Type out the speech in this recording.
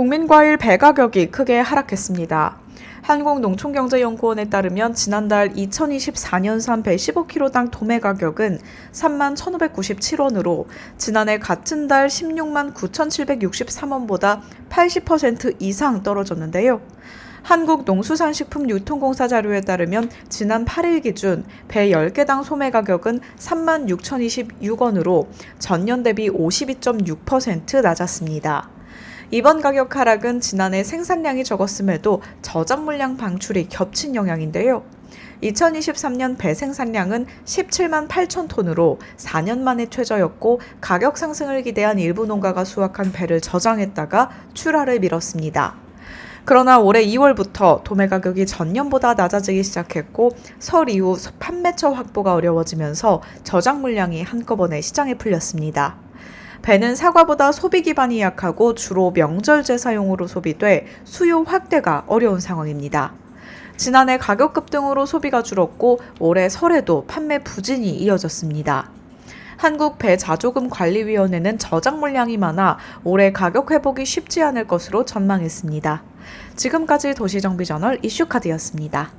국민과일 배 가격이 크게 하락했습니다. 한국농촌경제연구원에 따르면 지난달 2024년산 배 15kg당 도매 가격은 3만 1,597원으로 지난해 같은 달 16만 9,763원보다 80% 이상 떨어졌는데요. 한국농수산식품유통공사 자료에 따르면 지난 8일 기준 배 10개당 소매 가격은 3만 6,026원으로 전년 대비 52.6% 낮았습니다. 이번 가격 하락은 지난해 생산량이 적었음에도 저장 물량 방출이 겹친 영향인데요. 2023년 배 생산량은 17만 8천 톤으로 4년 만에 최저였고 가격 상승을 기대한 일부 농가가 수확한 배를 저장했다가 출하를 미뤘습니다. 그러나 올해 2월부터 도매 가격이 전년보다 낮아지기 시작했고 설 이후 판매처 확보가 어려워지면서 저장 물량이 한꺼번에 시장에 풀렸습니다. 배는 사과보다 소비 기반이 약하고 주로 명절 제 사용으로 소비돼 수요 확대가 어려운 상황입니다. 지난해 가격 급등으로 소비가 줄었고 올해 설에도 판매 부진이 이어졌습니다. 한국 배자조금 관리위원회는 저장 물량이 많아 올해 가격 회복이 쉽지 않을 것으로 전망했습니다. 지금까지 도시정비저널 이슈카드였습니다.